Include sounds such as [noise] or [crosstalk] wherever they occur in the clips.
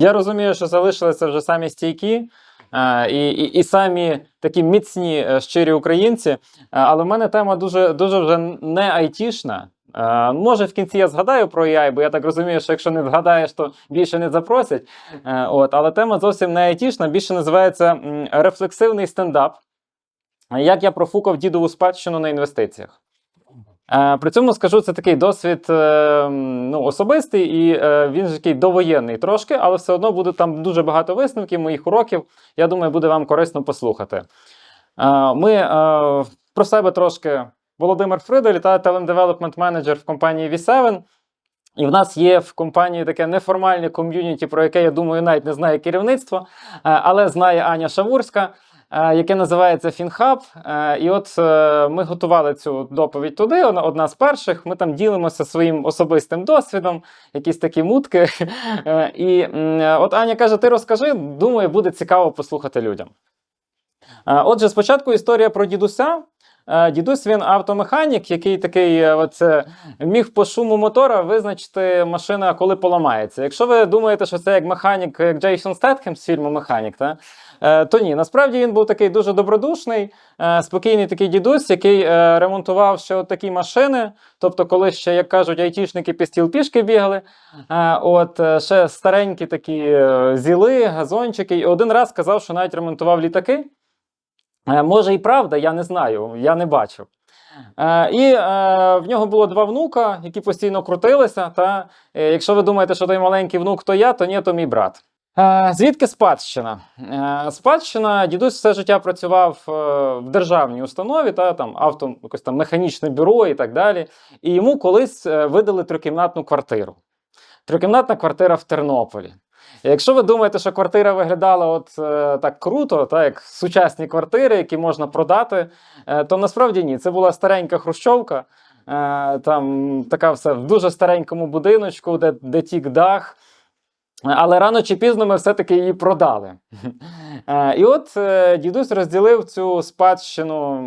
Я розумію, що залишилися вже самі стійкі. е, І, і, і самі такі міцні е, щирі українці. Е, Але в мене тема дуже, дуже вже не айтішна. Може, в кінці я згадаю про AI, бо я так розумію, що якщо не згадаєш, то більше не запросять. От, але тема зовсім не айтішна, більше називається рефлексивний стендап. Як я профукав дідову спадщину на інвестиціях. Е, При цьому скажу, це такий досвід е, ну, особистий, і е, він ж такий довоєнний трошки, але все одно буде там дуже багато висновків моїх уроків. Я думаю, буде вам корисно послухати. Ми про себе трошки. Володимир Фридель, та Development Manager в компанії V7. І в нас є в компанії таке неформальне ком'юніті, про яке, я думаю, навіть не знає керівництво, але знає Аня Шавурська, яке називається FinHub. Е, І от е, ми готували цю доповідь туди, одна з перших. Ми там ділимося своїм особистим досвідом, якісь такі мутки. [laughs] Е, І е, от Аня каже: ти розкажи, думаю, буде цікаво послухати людям. Е, Отже, спочатку історія про дідуся. Е, Дідусь він автомеханік, який такий е, от, е, міг по шуму мотора визначити машина, коли поламається. Якщо ви думаєте, що це як механік, як Джейсон Стетхем з фільму Механік, та? Е, то ні. Насправді він був такий дуже добродушний, е, спокійний такий дідусь, який е, ремонтував ще такі машини. Тобто, коли ще, як кажуть, айтішники під стіл пішки бігали. От ще старенькі такі зіли, газончики. І один раз казав, що навіть ремонтував літаки. Може і правда, я не знаю, я не бачив. Е, і е, в нього було два внука, які постійно крутилися. Та е, якщо ви думаєте, що той маленький внук то я, то ні, то мій брат. Е, звідки спадщина? Е, спадщина, дідусь все життя працював е, в державній установі, та там авто, якось там механічне бюро і так далі. І йому колись видали трикімнатну квартиру. Трикімнатна квартира в Тернополі. Якщо ви думаєте, що квартира виглядала от е, так круто, так, як сучасні квартири, які можна продати, е, то насправді ні. Це була старенька хрущовка, е, там така все в дуже старенькому будиночку, де, де тік дах. Але рано чи пізно ми все-таки її продали. [laughs] Е, І от е, дідусь розділив цю спадщину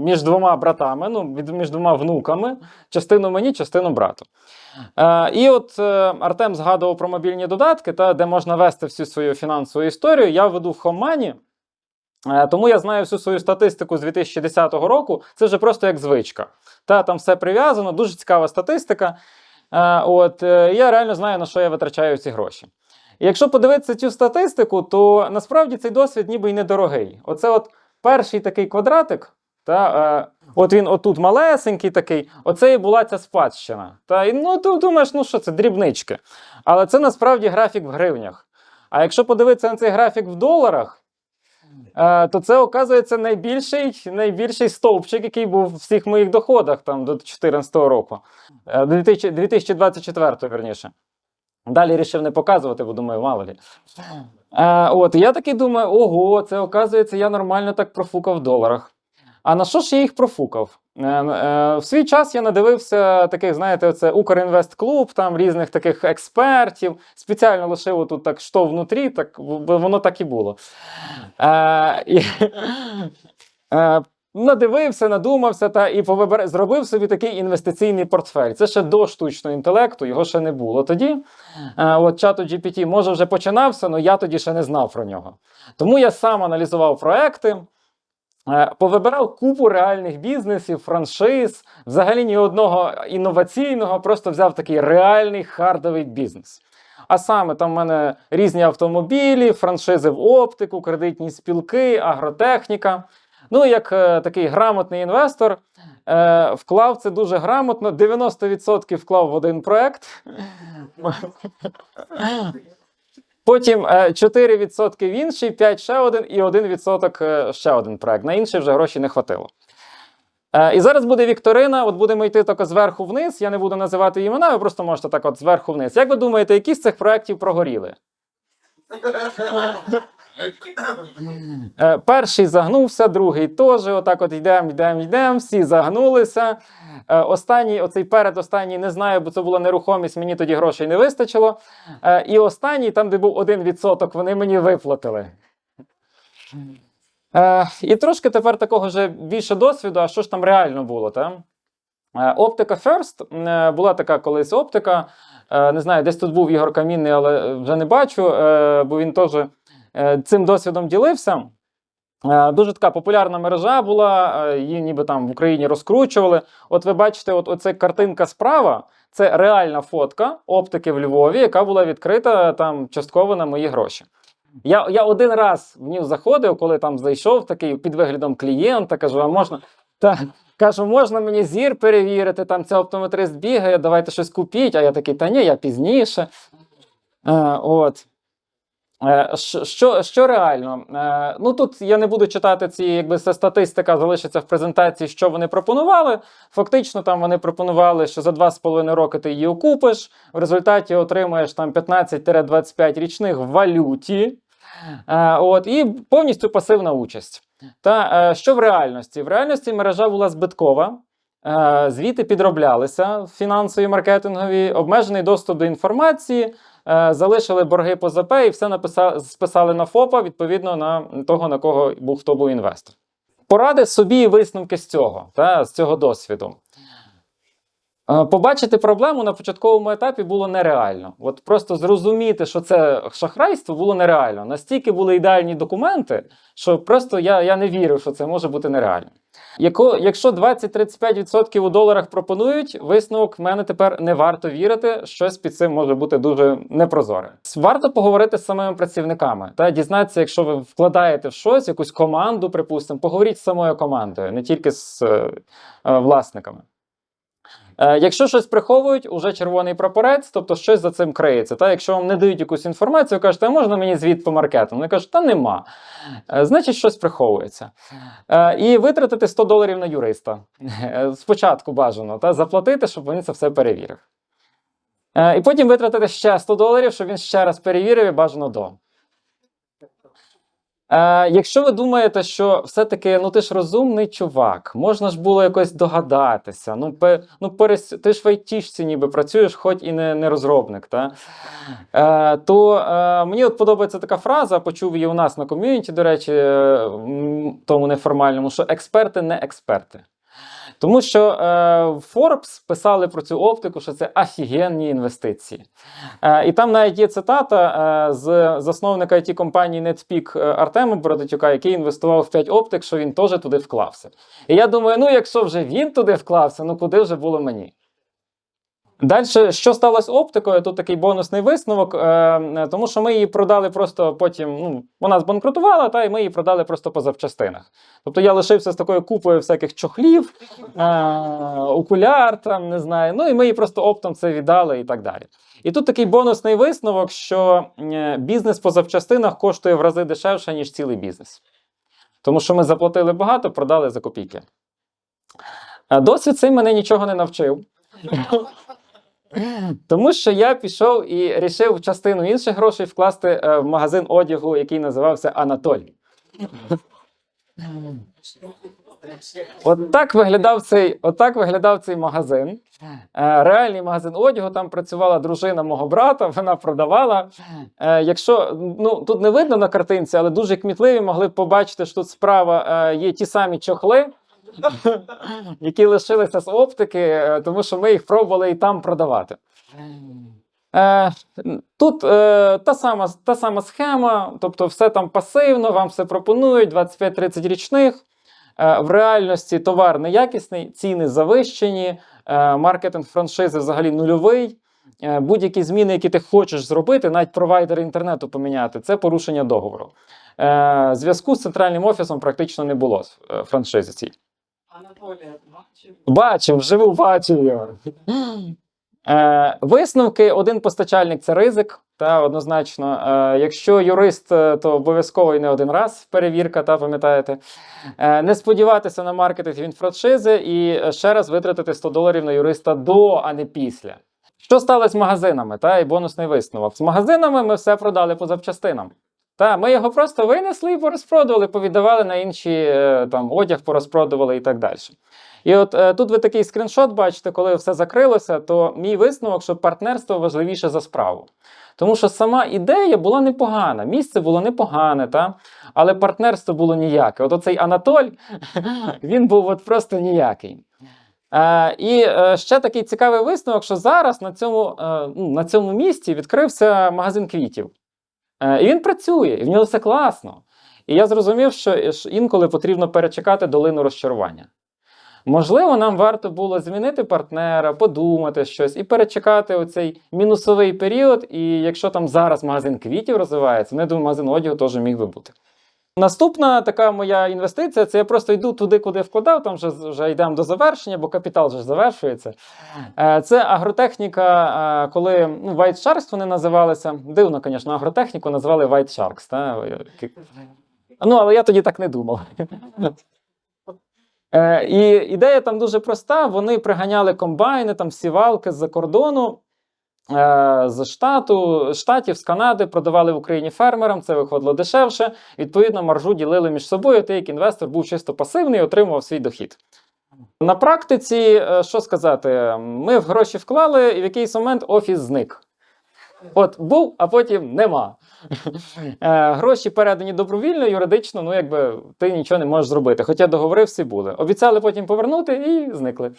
між двома братами, ну, між двома внуками, частину мені, частину брату. Е, І от Артем згадував про мобільні додатки, та, де можна вести всю свою фінансову історію. Я веду в Хомані. Тому я знаю всю свою статистику з 2010 року. Це вже просто як звичка. Та, там все прив'язано, дуже цікава статистика. От, я реально знаю, на що я витрачаю ці гроші. І якщо подивитися цю статистику, то насправді цей досвід ніби й недорогий. Оце от перший такий квадратик, та, е, от він отут малесенький такий, оце і була ця спадщина. Та, і, ну, ти думаєш, ну що це, дрібнички. Але це насправді графік в гривнях. А якщо подивитися на цей графік в доларах, е, то це оказується найбільший, найбільший стовпчик, який був в всіх моїх доходах там, до 2014 року. Е, 2000 2024, верніше. Далі рішив не показувати, бо думаю, мало лі. Е, от, я такий думаю, ого, це оказується, я нормально так профукав в доларах. А на що ж я їх профукав? Е, е, в свій час я надивився таких, знаєте, оце Укрінвестклуб, там різних таких експертів. Спеціально лишив тут так що внутрі, так, воно так і було. Е, і, е, надивився, надумався та і повибер... зробив собі такий інвестиційний портфель. Це ще до штучного інтелекту, його ще не було тоді. Е, от чату GPT може вже починався, але я тоді ще не знав про нього. Тому я сам аналізував проекти. Е, Повибирав купу реальних бізнесів, франшиз, взагалі ні одного інноваційного, просто взяв такий реальний хардовий бізнес. А саме там в мене різні автомобілі, франшизи в оптику, кредитні спілки, агротехніка. Ну, як е, такий грамотний інвестор, е, вклав це дуже грамотно. 90% вклав в один проект. Потім е, 4% в інший, 5% ще один і 1% е, ще один проект. На інший вже гроші не хватило. Е, І зараз буде вікторина, от будемо йти так зверху вниз. Я не буду називати імена, ви просто можете так от зверху вниз. Як ви думаєте, які з цих проєктів прогоріли? [laughs] Е, Перший загнувся, другий теж. Отак от йдемо, йдемо, йдемо, всі загнулися. Е, Останній, оцей передостанній, не знаю, бо це була нерухомість, мені тоді грошей не вистачило. Е, І останній, там, де був 1%, вони мені виплатили. І трошки тепер такого вже більше досвіду, а що ж там реально було, та? Оптика First була така колись оптика. Не знаю, десь тут був Ігор Камінний, але вже не бачу, бо він теж цим досвідом ділився. Е, Дуже така популярна мережа була, е, її ніби там в Україні розкручували. От ви бачите, от оця картинка справа це реальна фотка оптики в Львові, яка була відкрита там частково на мої гроші. Я, я один раз в нього заходив, коли там зайшов такий під виглядом клієнта, кажу, а можна. Та, кажу, можна мені зір перевірити, там цей оптометрист бігає, давайте щось купіть. А я такий, та ні, я пізніше. Е, от. Е, що- Що, реально? Е, Ну тут я не буду читати ці, якби це статистика залишиться в презентації, що вони пропонували. Фактично, там вони пропонували, що за 2,5 роки ти її окупиш, в результаті отримаєш там 15-25 річних в валюті. Е, От, і повністю пасивна участь. Та що в реальності? В реальності мережа була збиткова. Звіти підроблялися фінансові, маркетингові, обмежений доступ до інформації, залишили борги по ЗП і все написали, списали на ФОПа відповідно на того, на кого був хто був інвестор. Поради собі і висновки з цього, та, з цього досвіду. Е, Побачити проблему на початковому етапі було нереально. От просто зрозуміти, що це шахрайство, було нереально. Настільки були ідеальні документи, що просто я, я не вірив, що це може бути нереально. Яко, якщо 20-35% у доларах пропонують, висновок в мене тепер не варто вірити, щось під цим може бути дуже непрозоре. Варто поговорити з самими працівниками та дізнатися, якщо ви вкладаєте в щось, якусь команду, припустимо, поговоріть з самою командою, не тільки з е, е, власниками. Е, Якщо щось приховують, уже червоний прапорець, тобто щось за цим криється. Та якщо вам не дають якусь інформацію, кажете, а можна мені звіт по маркетингу? Вони кажуть, та нема. Е, Значить, щось приховується. Е, І витратити 100 доларів на юриста. Спочатку бажано, та заплатити, щоб він це все перевірив. І потім витратити ще 100 доларів, щоб він ще раз перевірив і бажано до. Е, якщо ви думаєте, що все-таки ну ти ж розумний чувак, можна ж було якось догадатися. Ну, пе, ну перес, ти ж в айтішці ніби працюєш, хоч і не, не розробник. Та? Е, то е, мені от подобається така фраза, почув її у нас на ком'юніті, до речі, е, тому неформальному, що експерти не експерти. Тому що е, Forbes писали про цю оптику, що це офігенні інвестиції. Е, і там навіть є цитата е, з засновника it компанії NetPeak е, Артема Бородатюка, який інвестував в 5 оптик, що він теж туди вклався. І я думаю, ну якщо вже він туди вклався, ну куди вже було мені? Далі, що сталося оптикою? Тут такий бонусний висновок, е, тому що ми її продали просто потім. Ну, вона збанкрутувала, та й ми її продали просто по запчастинах. Тобто я лишився з такою купою всяких чохлів, е, окуляр, там, не знаю. Ну і ми її просто оптом це віддали і так далі. І тут такий бонусний висновок, що е, бізнес по запчастинах коштує в рази дешевше, ніж цілий бізнес. Тому що ми заплатили багато, продали за копійки. Е, Досвід цей мене нічого не навчив. [laughs] Тому що я пішов і рішив частину інших грошей вкласти е, в магазин одягу, який називався Анатолій. От так виглядав цей, от так виглядав цей магазин. Е, Реальний магазин одягу, там працювала дружина мого брата, вона продавала. Е, Якщо ну тут не видно на картинці, але дуже кмітливі могли б побачити, що тут справа є ті самі чохли, [laughs] які лишилися з оптики, е, тому що ми їх пробували і там продавати. Е, Тут е, та, сама, та сама схема, тобто все там пасивно, вам все пропонують, 25-30 річних. В реальності товар неякісний, ціни завищені, маркетинг франшизи взагалі нульовий. Будь-які зміни, які ти хочеш зробити, навіть провайдер інтернету поміняти, це порушення договору. Зв'язку з центральним офісом практично не було в франшизі цій. Анатолія бачив. Бачив, вживу бачив його. Е, висновки: один постачальник це ризик. Та однозначно, е, якщо юрист, е, то обов'язково і не один раз перевірка, та пам'ятаєте. Не сподіватися на маркетинг він франшизи і ще раз витратити 100 доларів на юриста до, а не після. Що сталося з магазинами? Та і бонусний висновок. З магазинами ми все продали по запчастинам. Та, ми його просто винесли і порозпродували, повіддавали на інші е, там одяг, порозпродували і так далі. І от е, тут ви такий скріншот бачите, коли все закрилося, то мій висновок, що партнерство важливіше за справу. Тому що сама ідея була непогана, місце було непогане, та? але партнерство було ніяке. От оцей Анатоль, [laughs] він був от просто ніякий. Е, і е, ще такий цікавий висновок, що зараз на цьому, е, ну, на цьому місці відкрився магазин квітів. Е, і він працює, і в нього все класно. І я зрозумів, що інколи потрібно перечекати долину розчарування. Можливо, нам варто було змінити партнера, подумати щось і перечекати оцей мінусовий період. І якщо там зараз магазин квітів розвивається, не думаю, магазин одягу теж міг би бути. Наступна така моя інвестиція це я просто йду туди, куди вкладав, там вже, вже йдемо до завершення, бо капітал вже завершується. Е, Це агротехніка, е, коли ну, White Sharks вони називалися. Дивно, звісно, агротехніку називали White Sharks. Та? Ну, але я тоді так не думав. Е, І ідея там дуже проста: вони приганяли комбайни, там сівалки з-за кордону. Е, З штату, штатів, з Канади продавали в Україні фермерам, це виходило дешевше. Відповідно, маржу ділили між собою. Ти, як інвестор, був чисто пасивний і отримував свій дохід. На практиці, е, що сказати, ми в гроші вклали, і в якийсь момент офіс зник. От був, а потім нема. Е, Гроші передані добровільно, юридично, ну якби ти нічого не можеш зробити. Хоча договори всі були. Обіцяли потім повернути і зникли.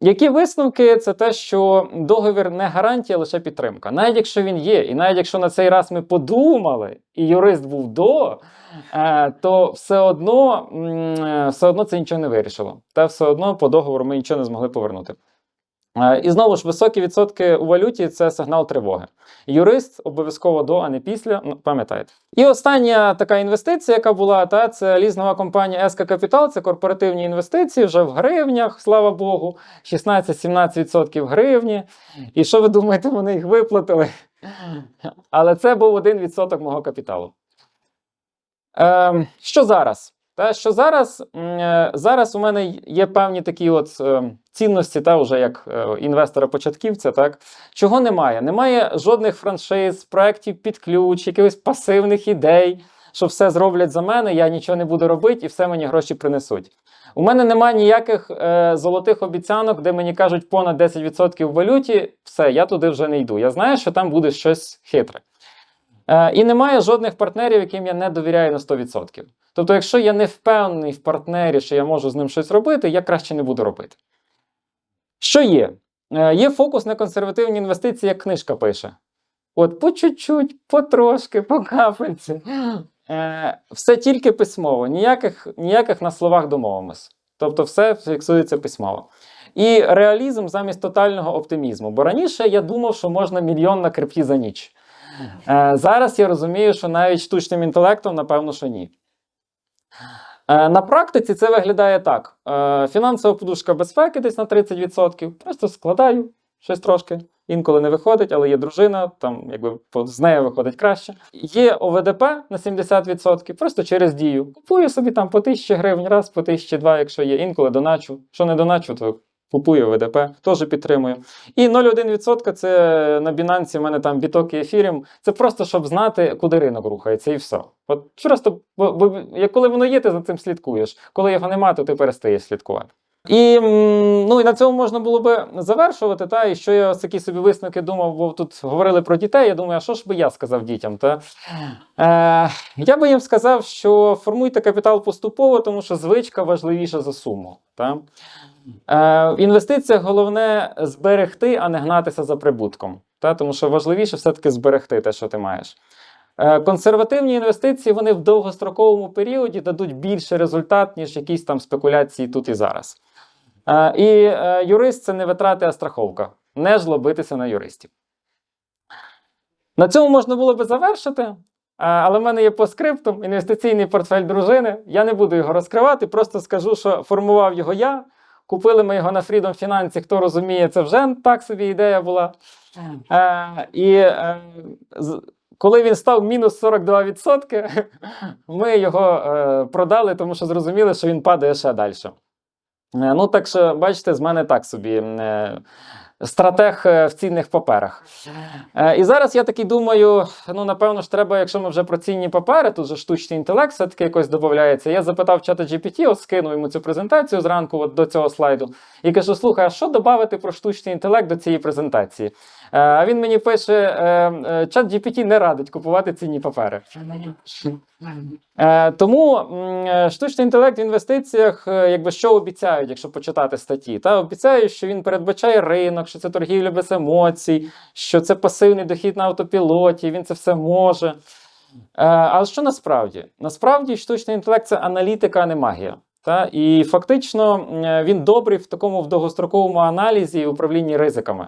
Які висновки? Це те, що договір не гарантія, лише підтримка. Навіть якщо він є, і навіть якщо на цей раз ми подумали, і юрист був до, е, то все одно, е, все одно це нічого не вирішило. Та все одно по договору ми нічого не змогли повернути. Е, І знову ж високі відсотки у валюті це сигнал тривоги. Юрист обов'язково до, а не після. Ну, пам'ятаєте. І остання така інвестиція, яка була, та це лізнова компанія SK Capital, це корпоративні інвестиції вже в гривнях, слава Богу, 16-17% гривні. І що ви думаєте, вони їх виплатили? Але це був 1% мого капіталу. Ем, що зараз? Та, що зараз, е, зараз у мене є певні такі от е, цінності, та вже як е, інвестора-початківця, так чого немає? Немає жодних франшиз, проєктів під ключ, якихось пасивних ідей, що все зроблять за мене, я нічого не буду робити і все мені гроші принесуть. У мене немає ніяких е, золотих обіцянок, де мені кажуть понад 10% в валюті, все, я туди вже не йду. Я знаю, що там буде щось хитре. Е, і немає жодних партнерів, яким я не довіряю на 100%. Тобто, якщо я не впевнений в партнері, що я можу з ним щось робити, я краще не буду робити. Що є? Е, Є фокус на консервативні інвестиції, як книжка пише. От по чуть-чуть, потрошки, по капельці. Е, Все тільки письмово, ніяких, ніяких на словах домовимось. Тобто, все фіксується письмово. І реалізм замість тотального оптимізму. Бо раніше я думав, що можна мільйон на крипті за ніч. Е, Зараз я розумію, що навіть штучним інтелектом, напевно, що ні. Е, На практиці це виглядає так: Е, фінансова подушка безпеки десь на 30%. Просто складаю щось трошки. Інколи не виходить, але є дружина, там якби з нею виходить краще. Є ОВДП на 70%, просто через дію. Купую собі там по 1000 гривень, раз, по 1002, якщо є, інколи доначу. Що не доначу, то купую ВДП, теж підтримую. І 0,1% це на Binance в мене там біток і ефірім. Це просто щоб знати, куди ринок рухається, і все. От просто, бо, бо коли воно є, ти за цим слідкуєш. Коли його немає, то ти перестаєш слідкувати. І, ну, і на цьому можна було би завершувати. Та, і що я такі собі висновки думав, бо тут говорили про дітей. Я думаю, а що ж би я сказав дітям? Та? Е, я би їм сказав, що формуйте капітал поступово, тому що звичка важливіша за суму. Та? Е, в інвестиціях головне зберегти, а не гнатися за прибутком. Та? Тому що важливіше все-таки зберегти те, що ти маєш. Е, Консервативні інвестиції вони в довгостроковому періоді дадуть більше результат, ніж якісь там спекуляції тут і зараз. Е, І е, юрист це не витрати, а страховка. Не жлобитися на юристів. На цьому можна було би завершити. е, Але в мене є по скриптум інвестиційний портфель дружини. Я не буду його розкривати, просто скажу, що формував його я. Купили ми його на Freedom Finance, хто розуміє, це вже так собі ідея була. Е, і е, коли він став мінус 42%, [laughs] ми його е, продали, тому що зрозуміли, що він падає ще далі. Е, ну, так що, бачите, з мене так собі. Е, стратег е, в цінних паперах. І зараз я такий думаю: ну, напевно ж, треба, якщо ми вже про цінні папери, тут же штучний інтелект все-таки якось додається. Я запитав чата GPT, ось скинув йому цю презентацію зранку от до цього слайду, і кажу: слухай, а що додати про штучний інтелект до цієї презентації? Е, А він мені пише: е, е, чат GPT не радить купувати цінні папери. Тому штучний інтелект в інвестиціях, якби що обіцяють, якщо почитати статті, та обіцяють, що він передбачає ринок, що це торгівля без емоцій, що це пасивний дохід на автопілоті, він це все може. Але що насправді? Насправді штучний інтелект це аналітика, а не магія. Та? І фактично він добрий в такому в довгостроковому аналізі і управлінні ризиками.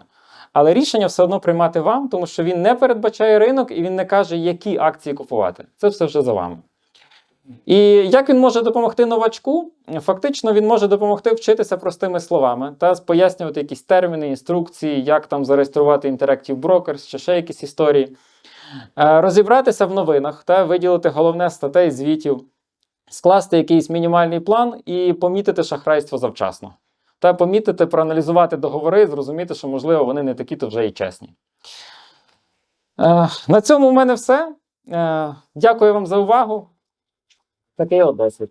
Але рішення все одно приймати вам, тому що він не передбачає ринок і він не каже, які акції купувати. Це все вже за вами. І як він може допомогти новачку? Фактично, він може допомогти вчитися простими словами та пояснювати якісь терміни, інструкції, як там зареєструвати Interactive Brokers чи ще якісь історії, Е, розібратися в новинах та виділити головне статей, звітів, скласти якийсь мінімальний план і помітити шахрайство завчасно. Та помітити, проаналізувати договори, і зрозуміти, що, можливо, вони не такі, то вже і чесні. Е, На цьому в мене все. Е, Дякую вам за увагу. Такий от досвід.